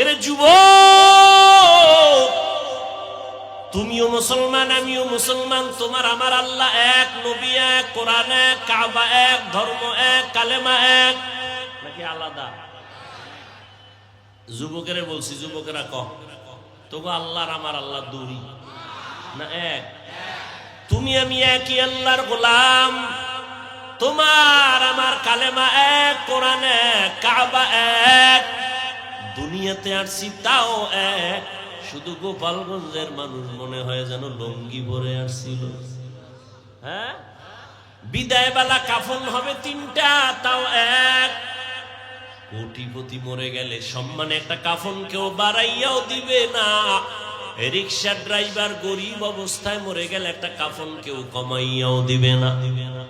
এরে যুব তুমিও মুসলমান, আমিও মুসলমান, তোমার আমার আল্লাহ এক, নবী এক, কোরআন এক, কাবা এক, ধর্ম এক, কালেমা এক, নাকি আলাদা? যুবকেরা বলছি, যুবকেরা কহ তবু আল্লাহর আমার আল্লাহ দুই, না এক? তুমি আমি একই আল্লাহর গোলাম, তোমার আমার কালেমা এক, কোরআন এক, কাবা এক দুনিয়াতে আসছি তাও এক। শুধু গোপালগঞ্জের মানুষ মনে হয় যেন লঙ্গি পরে আসছিল হ্যাঁ? বিদায় বেলা কাফন হবে তিনটা, তাও এক। কোটিপতি মরে গেলে সম্মানে একটা কাফন কেউ বাড়াইয়াও দিবে না। রিক্সা ড্রাইভার গরিব অবস্থায় মরে গেলে একটা কাফন কেউ কমাইয়াও দিবে না দিবে না।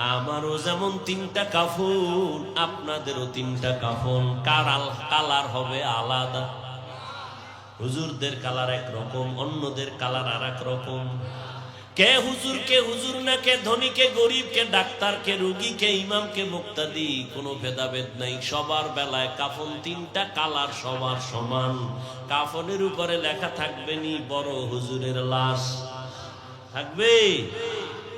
আমারও যেমন তিনটা কাফন, আপনাদেরও তিনটা কাফন। কারাল কালার হবে আলাদা? হুজুরদের কালার এক রকম, অন্যদের কালার আর এক রকম। কে হুজুর কে হুজুর না, কে ধনী, কে গরিব, কে ডাক্তার, কে রুগী, কে ইমাম, কে মুক্তাদি, কোনো ভেদাভেদ নাই। সবার বেলায় কাফন তিনটা, কালার সবার সমান। কাফনের উপরে লেখা থাকবে নি বড় হুজুরের লাশ। থাকবে?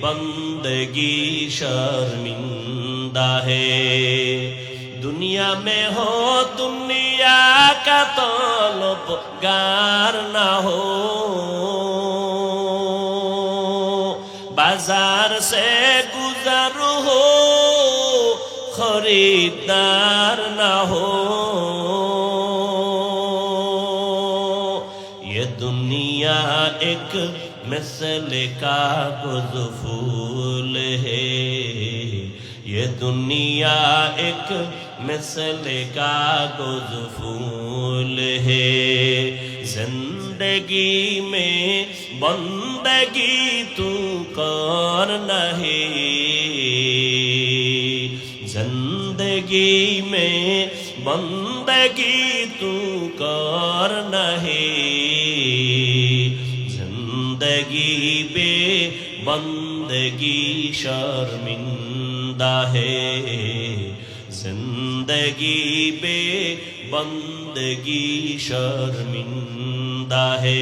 بندگی شرمندہ ہے دنیا میں ہو دنیا کا طلب گار نہ ہو بازار سے گزر ہو خریدار نہ ہو دنیا ایک مثل کا گزف दुनिया एक मिसल का गुज फूल है। ज़िंदगी में बंदगी तू कर नहीं। ज़िंदगी में बंदगी तू कर नहीं। ज़िंदगी बे बंदगी बंदा है जिंदगी बे बंदगी शर्मिंदा है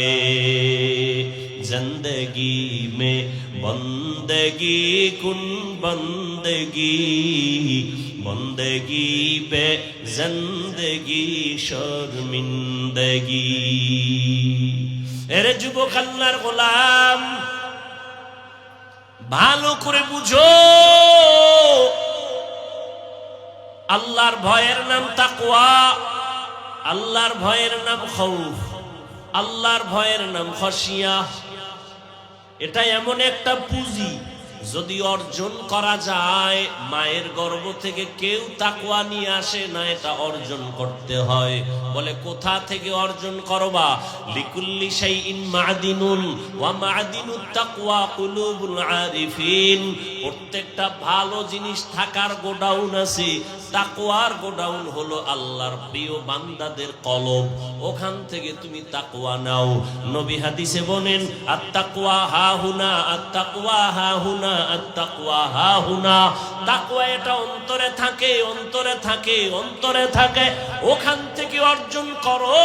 जिंदगी में बंदगी कुन बंदगी بندگی پہ زندگی شرمندگی ارے جبو کلر غلام ভালো করে বুঝো। আল্লাহর ভয়ের নাম তাকুয়া আল্লাহর ভয়ের নাম খৌফ, আল্লাহর ভয়ের নাম খসিয়া। এটা এমন একটা পুঁজি। যদি অর্জন করা যায়, মায়ের গর্ভ থেকে কেউ তাকুয়া নিয়ে আসে না, এটা অর্জন করতে হয়। বলে, কোথা থেকে অর্জন করবা? লিকুল্লি শাইইন মাদিনুন, ওয়া কুলুবুল আরিফিন। প্রত্যেকটা ভালো জিনিস থাকার গোডাউন আছে। তাকওয়ার গোডাউন হলো আল্লাহর প্রিয় বান্দাদের কলব। ওখান থেকে তুমি তাকওয়া নাও। নবী হাদিসে বলেন, আত্তাকওয়া হা হুনা, আত্তাকওয়া হা হুনা। আত্তাকওয়া হা হুনা। তাকওয়া এটা অন্তরে থাকে অন্তরে থাকে অন্তরে থাকে। ওখান থেকে অর্জন করো।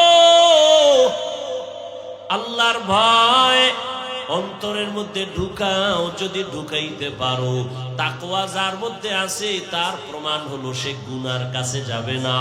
আল্লাহর ভয়। অন্তরের মধ্যে ঢুকাও, যদি ঢুকাইতে পারো। তাকওয়া যার মধ্যে আছে, তার প্রমাণ হলো সে গুনার কাছে যাবে না,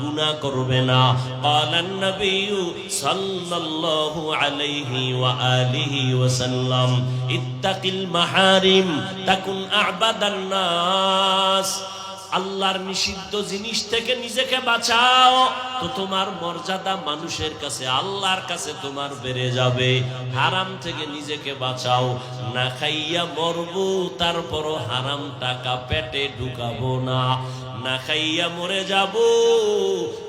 গুনাহ করবে না। ক্বালান নবিয়্যু সাল্লাল্লাহু আলাইহি ওয়া আলিহি ওয়াসাল্লাম ইত্তাকিল মাহারিম, তাকুন আ'বাদান নাস। আল্লাহর নিষিদ্ধ জিনিস থেকে নিজেকে বাঁচাও, তো তোমার মর্যাদা মানুষের কাছে, আল্লাহর কাছে তোমার বেড়ে যাবে। হারাম থেকে নিজেকে বাঁচাও, না খাইয়া মরবো, তারপরও হারাম টাকা পেটে ঢুকাবো না। না খাইয়া মরে যাব,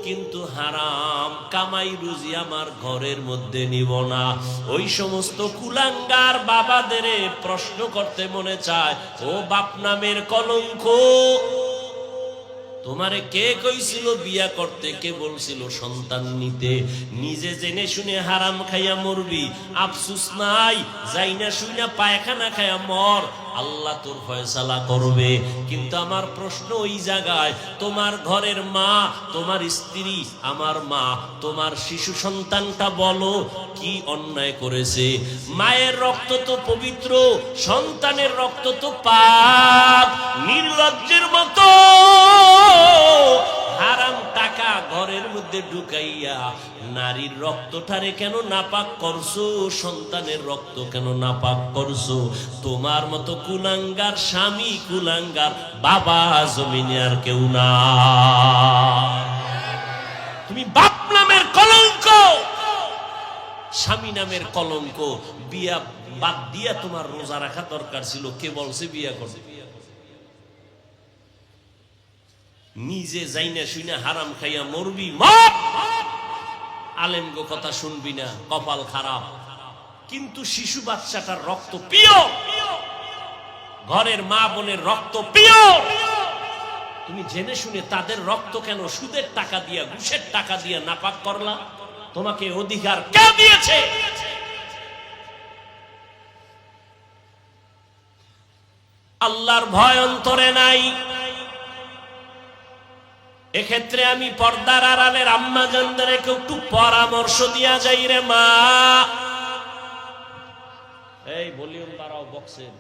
কিন্তু হারাম কামাই রুজি আমার ঘরের মধ্যে নিব না। ওই সমস্ত কুলাঙ্গার বাবাদের প্রশ্ন করতে মনে চায়, ও বাপ নামের কলঙ্ক তোমারে কে কইছিল বিয়া করতে? কে বলছিল সন্তান নিতে? নিজে জেনে শুনে হারাম খাইয়া মরবি। আফসুস নাই যাই না শুই না পায়খানা খাইয়া মর। আল্লাহ তোর ফয়সালা করবে। কিন্তু আমার প্রশ্ন ওই জায়গায়, তোমার ঘরের মা, তোমার স্ত্রী, আমার মা, তোমার শিশু সন্তানটা বলো, কি অন্যায় করেছে? মায়ের রক্ত তো পবিত্র, সন্তানের রক্ত তো পাপ নির্লজ্জের মতো। হারাম টাকা ঘরের মধ্যে ঢুকাইয়া নারীর রক্তটারে কেন নাপাক করছ? সন্তানের রক্ত কেন নাপাক করছ? তোমার মতো কুলাঙ্গার স্বামী, কুলাঙ্গার বাবা জমিনে আর কেউ না তুমি বাপ নামের কলঙ্ক! স্বামী নামের কলঙ্ক। বিয়া বাদ দিয়া তোমার রোজা রাখা দরকার ছিল। কে বলছে বিয়া করবে নিজে যাই না শুই না হারাম খাইয়া মরবি আলেম গো কথা শুনবি না, কপাল খারাপ। কিন্তু শিশু বাচ্চাটার রক্ত পিও। ঘরের মা বোনের রক্ত পিও। তুমি জেনে শুনে তাদের রক্ত কেন সুদের টাকা দিয়া, ঘুষের টাকা দিয়া নাপাক করলা? তোমাকে অধিকার কে দিয়েছে? আল্লাহর ভয় অন্তরে নাই। এক্ষেত্রে আমি পর্দার আড়ালের আম্মা জানদেরকে একটু পরামর্শ দিয়া যাই রে মা। এই ভলিউম বাড়াও বক্সের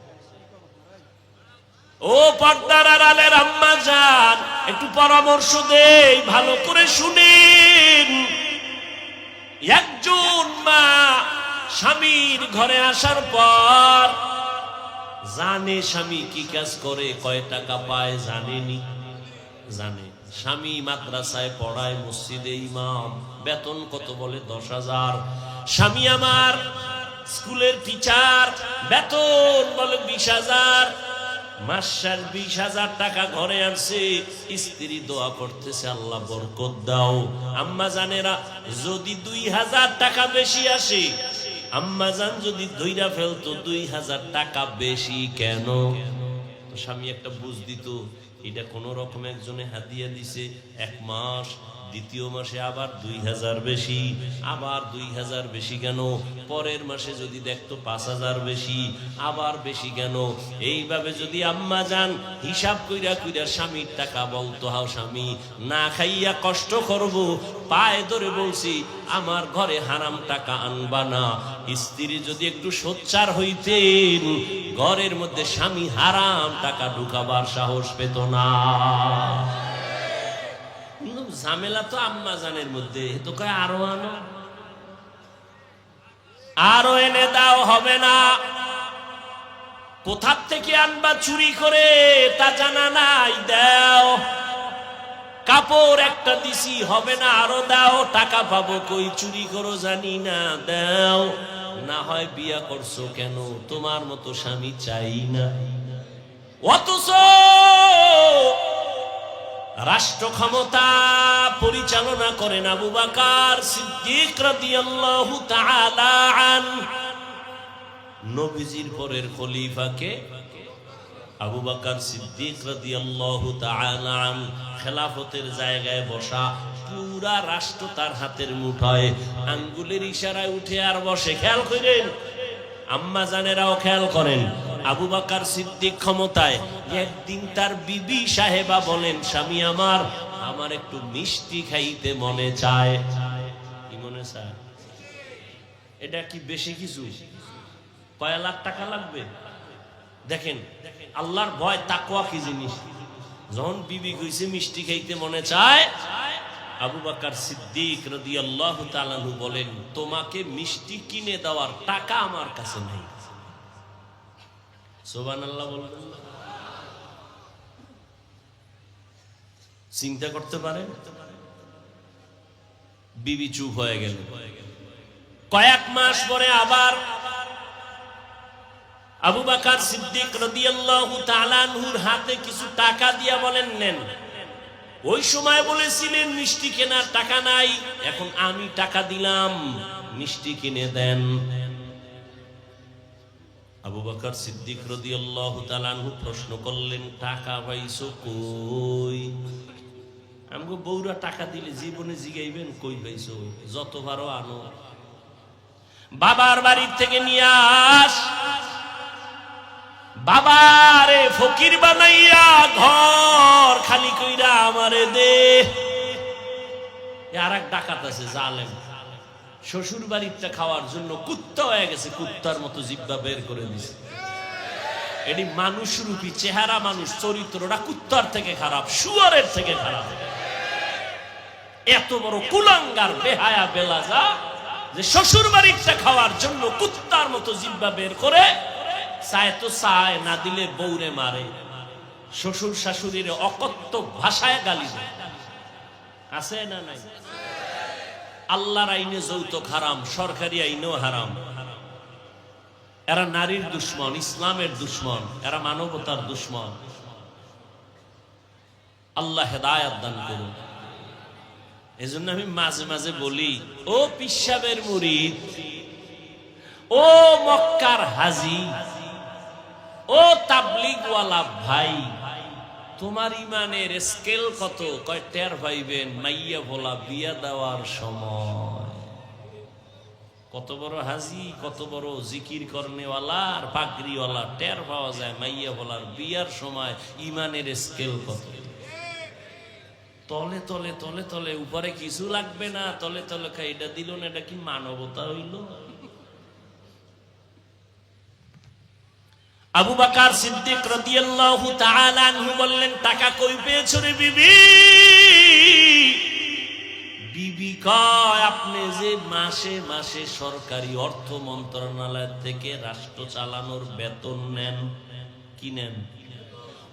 ও পর্দার আড়ালের আম্মা যান একটু পরামর্শ দেই, ভালো করে শুনেন। একজন মা স্বামীর ঘরে আসার পর জানে স্বামী কি কাজ করে, কয় টাকা পায় জানেনি। জানে। স্বামী মাদ্রাসায় পড়ায় মসজিদে ইমাম, বেতন কত বলে? দশ হাজার। স্বামী আমার স্কুলের টিচার, বেতন বলে বিশ হাজার। মাসার বিশ হাজার টাকা ঘরে আনছে। স্ত্রী দোয়া করতেছে, আল্লাহ বরকত দাও। আম্মা জানেরা, যদি দুই হাজার টাকা বেশি আসে, আম্মা যদি ধইরা ফেলতো দুই হাজার টাকা বেশি কেন? স্বামী একটা বুঝ দিত এটা কোনো রকম একজনে হাতিয়া দিছে এক মাস দ্বিতীয় মাসে আবার দুই হাজার বেশি, আবার দুই হাজার বেশি কেন? পরের মাসে যদি দেখতো পাঁচ হাজার বেশি, আবার বেশি কেন? এইভাবে যদি আম্মা যান, হিসাব কইরা কইরা স্বামীর টাকা বলতো, হাও স্বামী, না খাইয়া কষ্ট করব, পায়ে ধরে বলছি, আমার ঘরে হারাম টাকা আনবা না। স্ত্রী যদি একটু সোচ্চার হইতেন, ঘরের মধ্যে স্বামী হারাম টাকা ঢুকাবার সাহস পেত না। ঝামেলা তো আম্মা জানের মধ্যে তো কয় আরও আনো। আরও এনে দাও, হবে না। কোথার থেকে আনবা চুরি করে, তা জানা নাই, দাও। কাপড় একটা দিছি, হবে না, আরও দাও। টাকা পাবো কই, চুরি করো জানি না, দাও। না হয় বিয়া করছ কেন, তোমার মতো স্বামী চাই না। অথচ রাষ্ট্র ক্ষমতা পরিচালনা করেন আবু বাকার সিদ্দিক নবীজির পরের খলিফাকে আবু বাকার সিদ্দিক খেলাফতের জায়গায় বসা পুরা রাষ্ট্র তার হাতের মুঠায় আঙ্গুলের ইশারায় উঠে আর বসে। খেয়াল করেন? আম্মা জানেরাও খেয়াল করেন। আবু বাকার সিদ্দিক ক্ষমতায় একদিন তার বিবি সাহেবা বলেন, স্বামী আমার আমার একটু মিষ্টি খাইতে মনে চায়। কি মনে চায়? এটা কি বেশি কিছু? কয় লাখ টাকা লাগবে? দেখেন, আল্লাহর ভয় তাকওয়া কি জিনিস? যখন বিবি কইছে মিষ্টি খাইতে মনে চায়, আবু বাকার সিদ্দিক রদি আল্লাহ বলেন, তোমাকে মিষ্টি কিনে দেওয়ার টাকা আমার কাছে নাই। সোবান বলবেন চিন্তা করতে পারে বিবি চুপ হয়ে গেল। কয়েক মাস পরে আবার আবু বাকার সিদ্দিক রদিয়াল্লাহু হাতে কিছু টাকা দিয়া বলেন, নেন। ওই সময় বলেছিলেন, মিষ্টি কেনার টাকা নাই, এখন আমি টাকা দিলাম, মিষ্টি কিনে দেন। আবু বকর সিদ্দিক তাআলা আনহু প্রশ্ন করলেন, টাকা পাইছো কই? আমগো বৌরা টাকা দিলে জীবনে জিগাইবেন, কই পাইছো? যতবারও আনো। বাবার বাড়ির থেকে নিয়ে আস। বাবারে ফকির বানাইয়া ঘর খালি কইরা আমারে দে। আর এক ডাকাত আছে, জালেম। শ্বশুর বাড়িটা খাওয়ার জন্য কুত্তা হয়ে গেছে, কুত্তার মতো জিব্বা বের করে দিছে। এটি মানুষ রূপী চেহারা মানুষ চরিত্রটা কুত্তার থেকে খারাপ, শুয়ারের থেকে খারাপ। এত বড় কুলাঙ্গার, বেহায়া বেলাজা, যে শ্বশুর বাড়িটা খাওয়ার জন্য কুত্তার মতো জিব্বা বের করে, চায় তো চায়, না দিলে বৌরে মারে। শ্বশুর শাশুড়ির অকত্য ভাষায় গালি দেয়। আছে না নাই? আল্লাহর আইনে যৌতুক হারাম, সরকারি আইনেও হারাম। এরা নারীর দুশ্মন, ইসলামের দুশ্মন, এরা মানবতার দুশ্মন। আল্লাহ হেদায়াত দান করুন। এই জন্য আমি মাঝে মাঝে বলি, ও পিসাবের মুরিদ, ও মক্কার হাজি, ও তাবলিগওয়ালা ভাই তোমার ইমানের স্কেল কত? কয়, টের পাইবেন, মাইয়া বলা বিয়া দেওয়ার সময়। কত বড় হাজি, কত বড় জিকির করনেওয়ালা আর টের পাওয়া যায় মাইয়া বলার বিয়ার সময় ইমানের স্কেল কত। তলে তলে তলে তলে, উপরে কিছু লাগবে না, তলে তলে এটা দিল না, এটা কি মানবতা হইল? আবু বাকার সিদ্দিক রাদিয়াল্লাহু তাআলা আনহু বললেন, টাকা কই পেয়েছ রে বিবি? বিবি কয়, আপনি যে মাসে মাসে সরকারি অর্থ মন্ত্রণালয় থেকে রাষ্ট্র চালানোর বেতন নেন, কি নেন?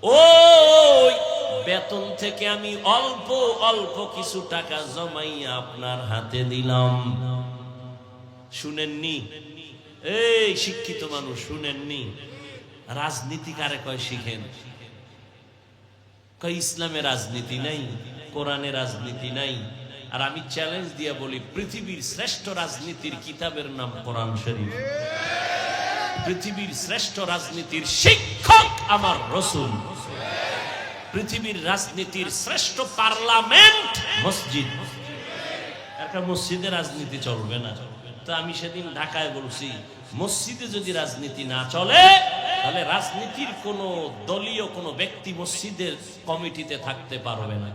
ওই বেতন থেকে আমি অল্প অল্প কিছু টাকা জমাইয়া আপনার হাতে দিলাম। শুনেননি? এই শিক্ষিত মানুষ, শুনেননি। রাজনীতি কারে কয় শিখেন? কয়, ইসলামে রাজনীতি নাই, কোরআনে রাজনীতি নাই। আর আমি চ্যালেঞ্জ দিয়া বলি, পৃথিবীর শ্রেষ্ঠ রাজনীতির কিতাবের নাম কোরআন শরীফ। পৃথিবীর শ্রেষ্ঠ রাজনীতির শিক্ষক আমার রসুল। পৃথিবীর রাজনীতির শ্রেষ্ঠ পার্লামেন্ট মসজিদ। একটা মসজিদে রাজনীতি চলবে না। তো আমি সেদিন ঢাকায় বলছি, মসজিদে যদি রাজনীতি না চলে তাহলে রাজনীতির কোন দলীয় কোনো ব্যক্তি মসজিদের কমিটিতে থাকতে পারবে না।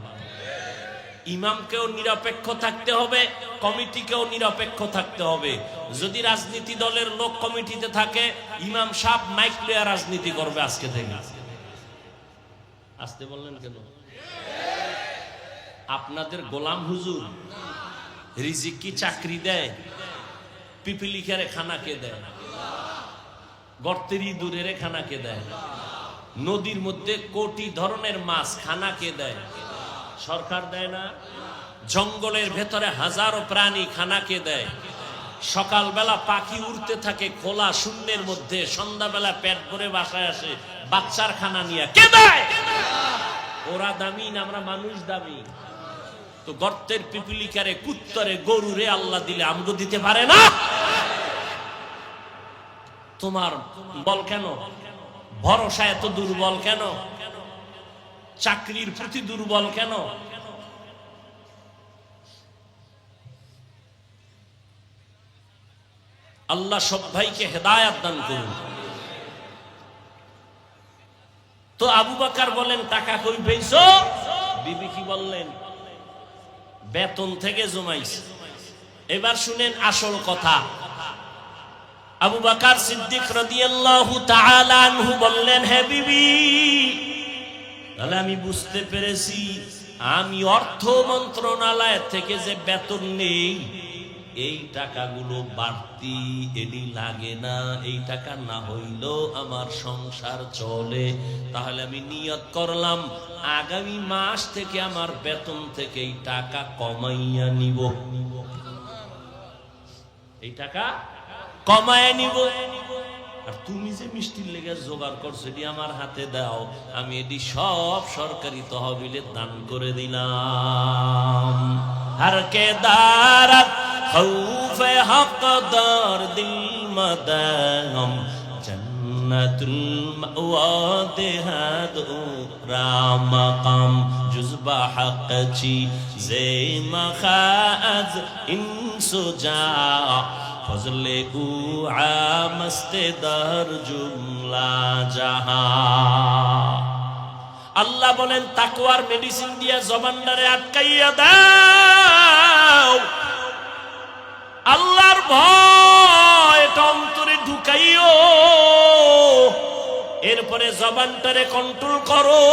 ইমামকেও নিরপেক্ষ থাকতে হবে, কমিটিকেও নিরপেক্ষ থাকতে হবে। যদি রাজনীতি দলের লোক কমিটিতে থাকে, ইমাম সাহ মাইক লইয়া রাজনীতি করবে আজকে থেকে। আসতে বললেন কেন? আপনাদের গোলাম হুজুর রিজিক কি চাকরি দেয়? পিপিলিকারে খানা কে দেয়? গর্তেরই দূরের খানা কে দেয়। নদীর মধ্যে কোটি ধরনের মাছ খানা কে দেয়। সরকার দেয় না, জঙ্গলের ভেতরে হাজারো প্রাণী খানা কে দেয়। সকালবেলা পাখি উড়তে থাকে, খোলা শূন্যের মধ্যে সন্ধ্যাবেলা পেট ভরে বাসায় আসে, বাচ্চার খানা নিয়ে। কে দেয়? ওরা দামি না, আমরা মানুষ দামি। তো গর্তের পিপিলিকারে, কুত্তরে, গরুরে আল্লাহ দিলে আমগো দিতে পারে না। তোমার বল কেন? ভরসা এত দুর্বল কেন? চাকরির প্রতি দুর্বল কেন? আল্লাহ সব ভাইকে হেদায়াত দান করুন। তো আবু বাকার বলেন, টাকা কই পেয়েছ? বিবি কি বললেন, বেতন থেকে জমাইছে। এবার শুনেন আসল কথা। আবু বাকার সিদ্দিক বললেন, হে বিবি, তাহলে আমি বুঝতে পেরেছি, আমি অর্থ মন্ত্রণালয় থেকে যে বেতন নেই, এই টাকাগুলো বাড়তি, এডি লাগে না, এই টাকা না হইলেও আমার সংসার চলে। তাহলে আমি নিয়ত করলাম, আগামী মাস থেকে আমার বেতন থেকে এই টাকা কমাইয়া নিব। এই টাকা কমায় নিব। আর তুমি যে মিষ্টির লেগে জোগাড় করছ, এটি আমার হাতে দাও। আমি এটি সব সরকারি তহবিলে দান করে দিলাম। হর কে দারাত খৌফে হকদার দিল মদম জন্নতুল মাওয়াদ হাদ রাম জুজবা হক জে মখাজ ইনসুজা ফজলে উ আমস্তে দর জুমলা জাহা। আল্লাহ বলেন তাকুয়ার মেডিসিন দিয়া জবানদারে আটকাইয়া দাও। আল্লাহর ভয়, এটা অন্তরে ঢুকাইও। এরপরে জবানটারে কন্ট্রোল করো।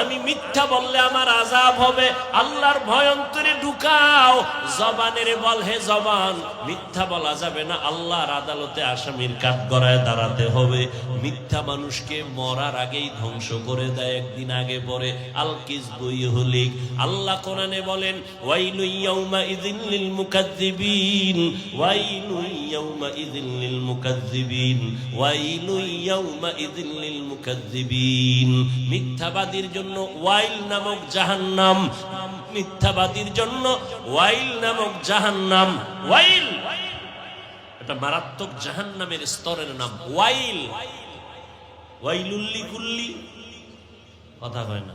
আমি মিথ্যা বললে আমার আজাব হবে। আল্লাহর ভয় অন্তরে ঢুকাও। জবানের বল হে জবান। মিথ্যা বলা যাবে না। আল্লাহর আদালতে আসামির কাঠ গড়ায় দাঁড়াতে হবে। মিথ্যা মানুষকে মরার আগেই ধ্বংস করে দেয়, একদিন আগে পরে। আল কিসবুই হলিক আল্লাহ কোরআনে বলেন, ওয়াইলু ইয়াউমা ইযিন মুকাজ্জিবিন ওয়াইলু ইয়াউমা ইযিন মুকাজ্জিবিন ওয়াইলু ইয়াউমা ইযিন মুকাজ্জিবিন মিথ্যাবাদীর জন্য ওয়াইল নামক জাহান্নাম, মিথ্যাবাদীর জন্য ওয়াইল নামক জাহান্নাম, ওয়াইল। এটা মারাত্মক জাহান্নামের স্তরের নাম, ওয়াইল। ওয়াইলুল্লি কুল্লি কথা হয় না।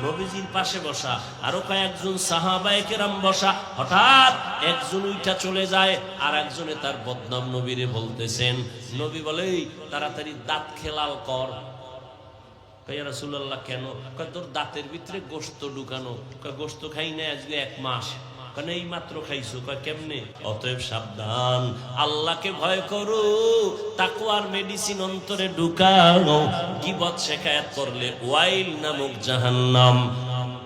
নবীজির পাশে বসা, আরও কয়েকজন সাহাবায়ে কেরাম বসা, হঠাৎ একজন উইটা চলে যায় আর একজনে তার বদনাম নবীরে বলতেছেন। নবী বলে তাড়াতাড়ি দাঁত খেলাল কর। কেন? তোর দাঁতের ভিতরে গোস্ত ঢুকানো। গোস্ত খাই না আজকে এক মাস। কেন এই মাত্র খাইছো কা কেমনে? অতএব সাবধান, আল্লাহকে ভয় করো, তাকওয়ার মেডিসিন অন্তরে ঢুকাও, গিবত শেখায়াত করলে ওয়াইল নামক জাহান্নাম।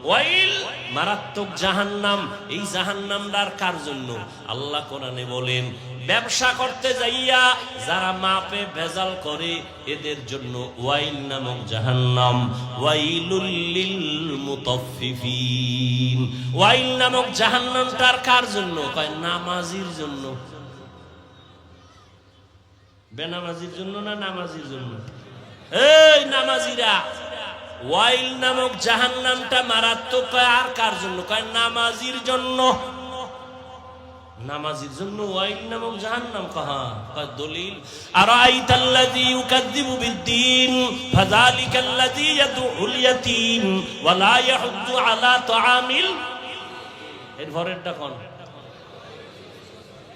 ওয়াইল মারাত্মক জাহান্নাম, এই জাহান্নামটার কার জন্য? আল্লাহ কোরআনে বলেন, ব্যবসা করতে যাইয়া যারা মাপে ভেজাল করে, এদের জন্য ওয়াইল নামক লিল মুতাফফিফিন ওয়াইল নামক জাহান্নামটার কার জন্য? কয়, নামাজির জন্য। বেনামাজির জন্য না নামাজির জন্য? এই নামাজিরা! ওয়াইল নামক জাহান্নামটা মারাত্মক কয় আর কার জন্য? কয়, নামাজির জন্য। নামাজির জন্য ওয়াইল নামক জাহান্নাম কাহা? কয়, দলিল, আরাইতাল্লাযী ইউকাযযিবু বিদ্দীন, ফাযালিকাল্লাযী ইয়াদউল ইয়াতীম, ওয়া লা ইয়াহুদ্দু আলা তাআমিল। এর পরেরটা কোন?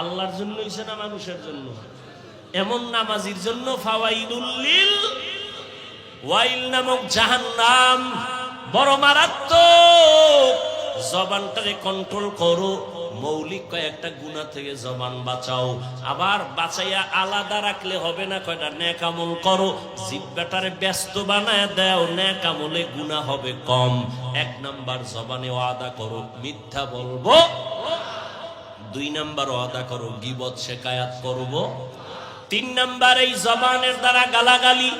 আল্লাহর জন্য না মানুষের জন্য? এমন নামাজির জন্য ফাওয়াইলুল্লিল ওয়াইল নামক জাহান্নাম। বড় মারাত্মক। জবানটারে কন্ট্রোল করো। মৌলিক কয়েকটা গুণা থেকে জবান বাঁচাও। আবার বাঁচাইয়া আলাদা রাখলে হবে না, কয়টা? ন্যাক আমল করো। জিব্বাটারে ব্যস্ত বানায় দাও। ন্যাক আমলে গুণা হবে কম। এক নাম্বার জবানে ওয়াদা করো। মিথ্যা বলব। দুই নাম্বার ওয়াদা করো, গিবত শেকায়াত করব। তিন নাম্বার, এই জবানের দ্বারা গালাগালি।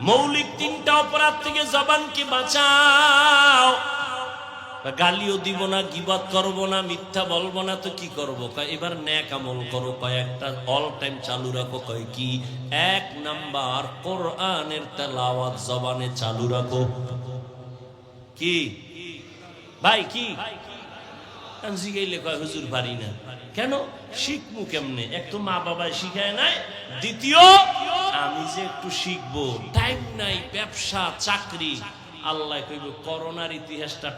মৌলিক তিনটা অপরাধ থেকে জবানকে বাঁচাও। গালিও দিব না, গিবত করব না, মিথ্যা বলব না, তো কি করব? এবার ন্যাক আমল করো কয়েকটা অল টাইম চালু রাখো, কয় কি? এক নাম্বার, কোরআনের তেলাওয়াত জবানে চালু রাখো। কি? ভাই, কি? কয়, হুজুর, পারি না। কেন? কেমনে? এক তো মা শিখায় নাই। দ্বিতীয়, আমি যে একটু শিখব। টাইম নাই, ব্যবসা, চাকরি। আল্লাহ কইব, করোনার ইতিহাসটা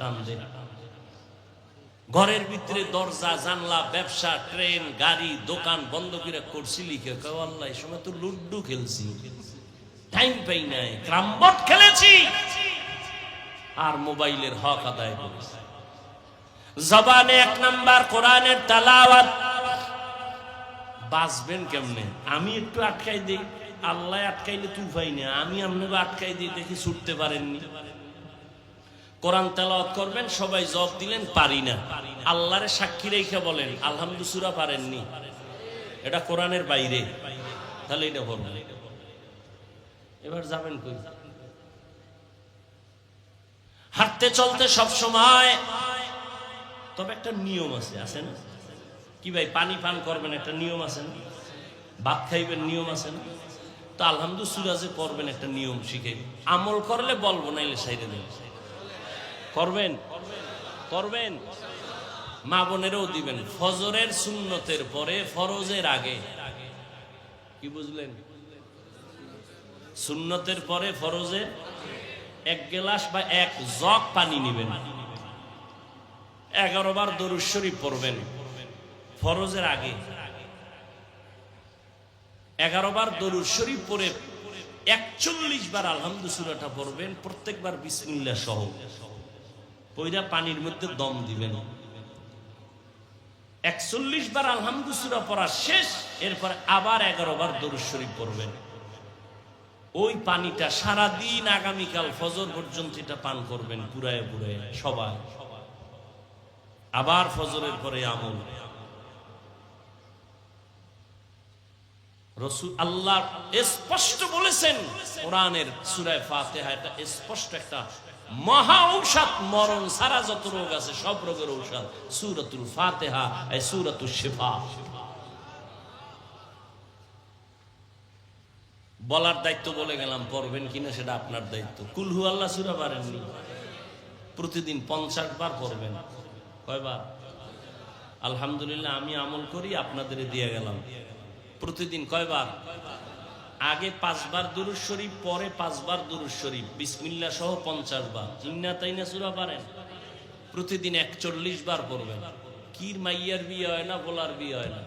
ঘরের ভিতরে দরজা, জানলা, ব্যবসা, ট্রেন, গাড়ি, দোকান বন্ধ করে করছি লিখে কেউ আল্লাহ সময় তো লুড্ডু খেলছি। টাইম পাই নাই। ক্রামবট খেলেছি। আর মোবাইলের হক আদায় করেছি। জবানে এক নাম্বার কোরআনের তালাওয়াত। বাঁচবেন কেমনে? আমি একটু আটকাই দিই। আল্লাহ আটকাইলে তুই পাই না আমি আপনাকে আটকাই দিই, দেখি ছুটতে পারেননি। কোরআন তেলাওয়াত করবেন, সবাই জব দিলেন, পারি না। আল্লাহরে সাক্ষী রেখে বলেন আলহামদুসুরা পারেননি। এটা কোরআনের বাইরে। তাহলে এটা বলবেন এবার যাবেন কই? হাঁটতে চলতে সব সময় তবে একটা নিয়ম আছে আছে না? কি ভাই, পানি পান করবেন, একটা নিয়ম আছে না? ভাত খাইবেন, নিয়ম আছে না? তো আলহামদু সুরাজে করবেন, একটা নিয়ম শিখে। আমল করলে বলব, নাইলে সাইডে দেবেন করবেন? করবেন? মা বোনেরও দিবেন। ফজরের সুন্নতের পরে, ফরজের আগে। কি বুঝলেন? সুন্নতের পরে, ফরজের এক গেলাস বা এক জগ পানি নিবেন। এগারো বার দরুদ শরীফ পড়বেন। ফরজের আগে। এগারো বার দরুদ শরীফ পড়ে একচল্লিশ বার আলহামদু সুরাটা পড়বেন, প্রত্যেকবার বিসমিল্লা সহ। পইরা পানির মধ্যে দম দিবেন। একচল্লিশ বার আলহামদু সুরা পড়া শেষ, এরপর আবার এগারো বার দরুদ শরীফ পড়বেন। ওই পানিটা সারাদিন আগামীকাল ফজর পর্যন্ত এটা পান করবেন, পুরায় পুরায় সবাই। আবার ফজরের পরে আমল। রসুল আল্লাহ স্পষ্ট বলেছেন, কোরআনের সুরায় ফাতেহা এটা স্পষ্ট একটা মহা ঔষধ, মরণ সারা যত রোগ আছে, সব রোগের ঔষধ। সুরতুল ফাতেহা, এই সুরতুল শিফা। বলার দায়িত্ব বলে গেলাম, পড়বেন কিনা সেটা আপনার দায়িত্ব। কুলহু আল্লাহ সুরা পারেননি প্রতিদিন পঞ্চাশ বার পড়বেন। কয়বার? আলহামদুলিল্লাহ, আমি আমল করি আপনাদের দিয়ে গেলাম। প্রতিদিন কয়বার? আগে পাঁচবার দুরুজ শরীফ, পরে পাঁচবার দুরুজ শরীফ। বিসমিল্লা সহ পঞ্চাশ বার ইন্না তাইনা সুরা পারেন প্রতিদিন একচল্লিশ বার পড়বেন। কির মাইয়ার বিয়ে হয় না বলার বিয়ে হয় না।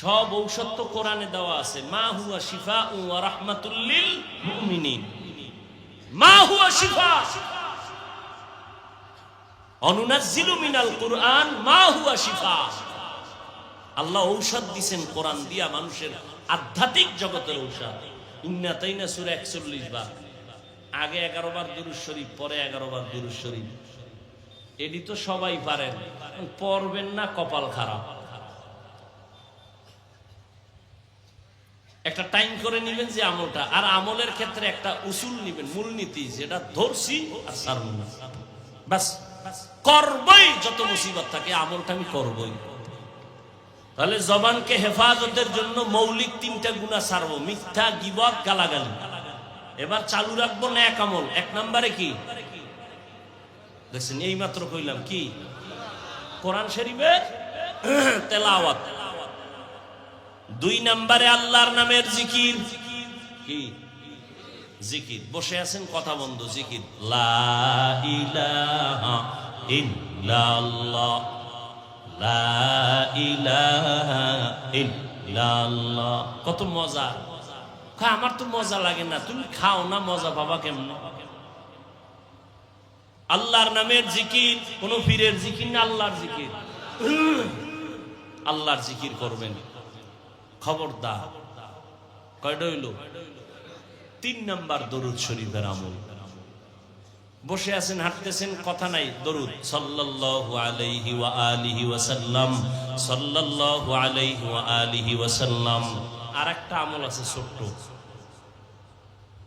সব ঔষধ তো কোরআনে দেওয়া আছে। মা হুয়া শিফা ও রাহমাতুল্লিল মুমিনিন। মা হুয়া শিফা। অনুনাজ্জিলু মিনাল কুরআন মা হুয়া শিফা। আল্লাহ ঔষধ দিছেন কোরআন দিয়া মানুষের আধ্যাত্মিক জগতের ঔষধ। ইন্না তাইনা সূরা 41 বার। আগে 11 বার দুরূদ শরীফ, পরে 11 বার দুরূদ শরীফ। এডি তো সবাই পারেন, পড়বেন না, কপাল খারাপ। একটা টাইম করে নিবেন যে আমলটা, আর আমলের ক্ষেত্রে একটা উসুল নিবেন, মূলনীতি, যেটা ধরছি আর সারব না। বাস করবই, যত মুসিবত থাকে, আমলটা আমি করবই। তাহলে জবানকে হেফাজতের জন্য মৌলিক তিনটা গুণা সারবো, মিথ্যা, গিবত, গালাগালি। এবার চালু রাখব না এক আমল। এক নম্বরে কি? দেখছেন, এই মাত্র কইলাম, কি? কোরআন শরীফের তেলাওয়াত। দুই নম্বরে আল্লাহর নামের জিকির। কি? জিকির। বসে আছেন কথা বন্ধ, জিকির। কত মজা। আমার তো মজা লাগে না। তুমি খাও না মজা, বাবা কেমন? আল্লাহর নামের জিকির, কোন পীরের জিকির না আল্লাহর জিকির? আল্লাহর জিকির করবেন। খবরদার। কয়টা হইল? তিন নাম্বার দরুদ শরীফের আমল। বসে আছেন, হাঁটতেছেন, কথা নাই, দরুদ। সাল্লাল্লাহু আলাইহি সাল্লাম সাল্লাল্লাহু আলাইহি আমল আছে ছোট্ট।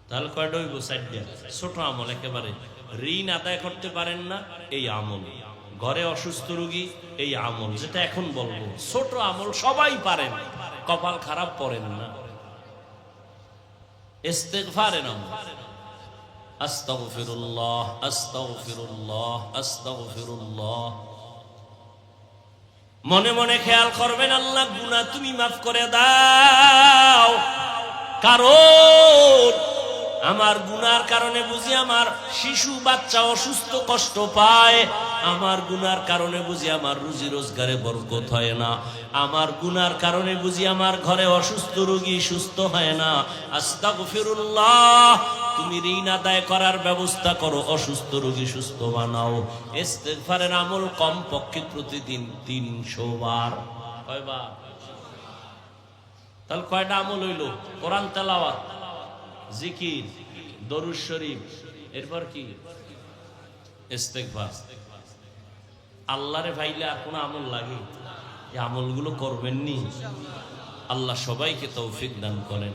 তাহলে কয়টা হইব? সাইডটা ছোট আমল একেবারে। ঋণ আদায় করতে পারেন না, এই আমল। ঘরে অসুস্থ রোগী, এই আমল। যেটা এখন বলব, ছোট আমল সবাই পারেন, কপাল খারাপ পড়েন না। ইস্তেগফারের নম্বর আস্তাগফিরুল্লাহ আস্তাগফিরুল্লাহ আস্তাগফিরুল্লাহ। মনে মনে খেয়াল করবেন, আল্লাহ গুনাহ তুমি মাফ করে দাও। কারণ আমার গুনার কারণে বুঝি আমার শিশু বাচ্চা অসুস্থ কষ্ট পায়। আমার গুনার কারণে বুঝি আমার রুজি রোজগারে বরকত হয় না। আমার গুনার কারণে বুঝি আমার ঘরে অসুস্থ রোগী সুস্থ হয় না। আস্তাগফিরুল্লাহ, তুমি ঋণ আদায় করার ব্যবস্থা করো, অসুস্থ রোগী সুস্থ বানাও। ইস্তেগফারের আমল কম পক্ষে প্রতিদিন তিনশো বার। কয়বার? তাহলে কয়টা আমল হইল? কোরআন তেলাওয়াত। জিকির দরুজ শরীফ, এরপর কি? ইস্তেগফার। আল্লাহরে ভাইলে আর কোনো আমল লাগে? এই আমলগুলো করবেননি। আল্লাহ সবাইকে তৌফিক দান করেন।